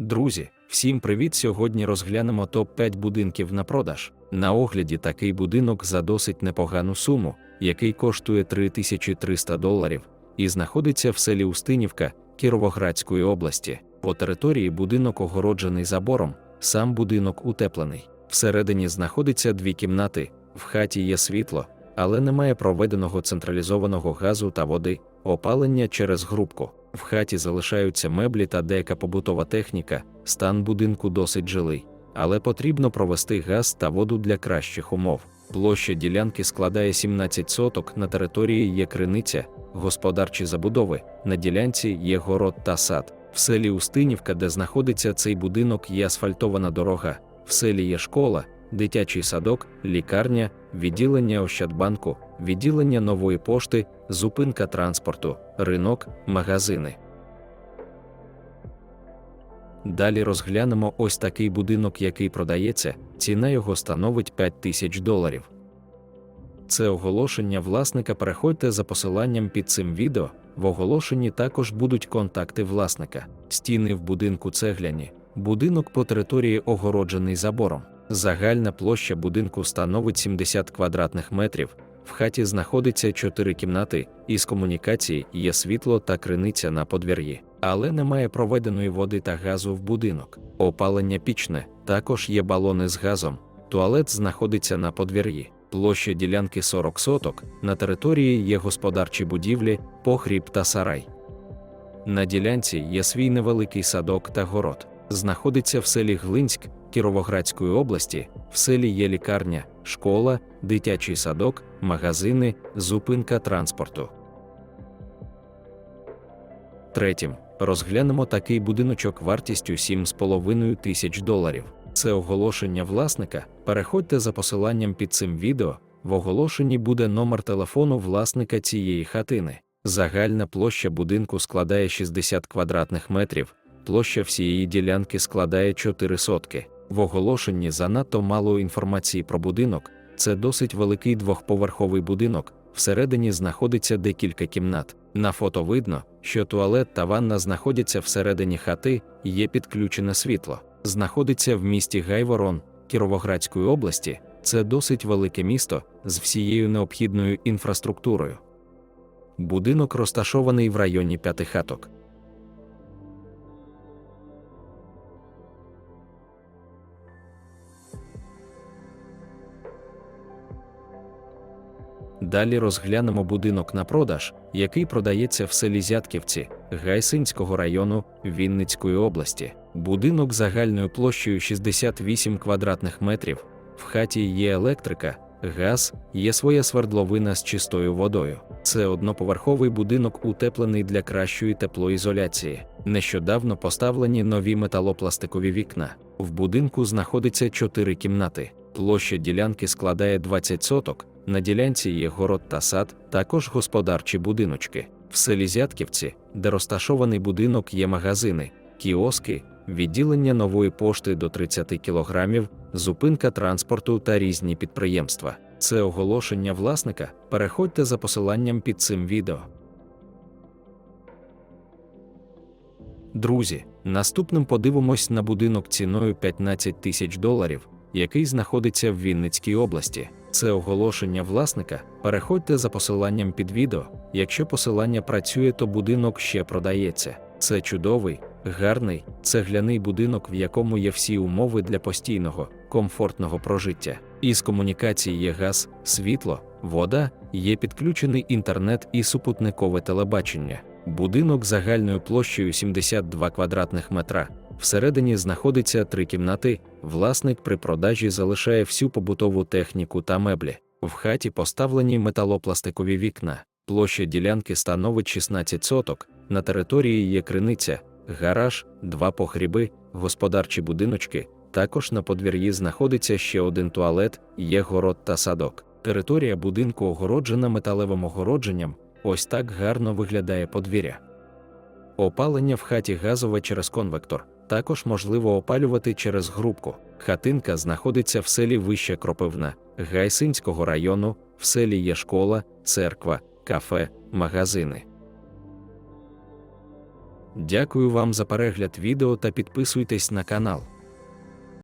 Друзі, всім привіт! Сьогодні розглянемо топ-5 будинків на продаж. На огляді такий будинок за досить непогану суму, який коштує 3300 доларів, і знаходиться в селі Устинівка Кіровоградської області. По території будинок огороджений забором, сам будинок утеплений. Всередині знаходиться дві кімнати, в хаті є світло, але немає проведеного централізованого газу та води, опалення через грубку. В хаті залишаються меблі та деяка побутова техніка, стан будинку досить жилий, але потрібно провести газ та воду для кращих умов. Площа ділянки складає 17 соток, на території є криниця, господарчі забудови, на ділянці є город та сад. В селі Устинівка, де знаходиться цей будинок, є асфальтована дорога, в селі є школа, дитячий садок, лікарня, відділення Ощадбанку, відділення нової пошти, зупинка транспорту, ринок, магазини. Далі розглянемо ось такий будинок, який продається, ціна його становить 5 тисяч доларів. Це оголошення власника. Переходьте за посиланням під цим відео. В оголошенні також будуть контакти власника. Стіни в будинку цегляні. Будинок по території огороджений забором. Загальна площа будинку становить 70 квадратних метрів. В хаті знаходиться 4 кімнати, із комунікації є світло та криниця на подвір'ї, але немає проведеної води та газу в будинок. Опалення пічне, також є балони з газом. Туалет знаходиться на подвір'ї. Площа ділянки 40 соток, на території є господарчі будівлі, погріб та сарай. На ділянці є свій невеликий садок та город. Знаходиться в селі Глинськ Кіровоградської області, в селі є лікарня, школа, дитячий садок, магазини, зупинка транспорту. Третім розглянемо такий будиночок вартістю 7,5 тисяч доларів. Це оголошення власника. Переходьте за посиланням під цим відео. В оголошенні буде номер телефону власника цієї хатини. Загальна площа будинку складає 60 квадратних метрів, площа всієї ділянки складає 4 сотки. В оголошенні занадто мало інформації про будинок. Це досить великий двохповерховий будинок. Всередині знаходиться декілька кімнат. На фото видно, що туалет та ванна знаходяться всередині хати, є підключене світло. Знаходиться в місті Гайворон Кіровоградської області. Це досить велике місто з всією необхідною інфраструктурою. Будинок розташований в районі п'яти хаток. Далі розглянемо будинок на продаж, який продається в селі Зятківці Гайсинського району Вінницької області. Будинок загальною площею 68 квадратних метрів. В хаті є електрика, газ, є своя свердловина з чистою водою. Це одноповерховий будинок, утеплений для кращої теплоізоляції. Нещодавно поставлені нові металопластикові вікна. В будинку знаходиться 4 кімнати. Площа ділянки складає 20 соток. На ділянці є город та сад, також господарчі будиночки. В селі Зятківці, де розташований будинок, є магазини, кіоски, відділення нової пошти до 30 кілограмів, зупинка транспорту та різні підприємства. Це оголошення власника. Переходьте за посиланням під цим відео. Друзі, наступним подивимось на будинок ціною 15 тисяч доларів, який знаходиться в Вінницькій області. Це оголошення власника. Переходьте за посиланням під відео. Якщо посилання працює, то будинок ще продається. Це чудовий, гарний, цегляний будинок, в якому є всі умови для постійного, комфортного прожиття. Із комунікацій є газ, світло, вода, є підключений інтернет і супутникове телебачення. Будинок загальною площею 72 квадратних метра. Всередині знаходиться три кімнати. Власник при продажі залишає всю побутову техніку та меблі. В хаті поставлені металопластикові вікна. Площа ділянки становить 16 соток. На території є криниця, гараж, два погріби, господарчі будиночки. Також на подвір'ї знаходиться ще один туалет, є город та садок. Територія будинку огороджена металевим огородженням. Ось так гарно виглядає подвір'я. Опалення в хаті газове через конвектор. Також можливо опалювати через грубку. Хатинка знаходиться в селі Вища Кропивна, Гайсинського району, в селі є школа, церква, кафе, магазини. Дякую вам за перегляд відео та підписуйтесь на канал.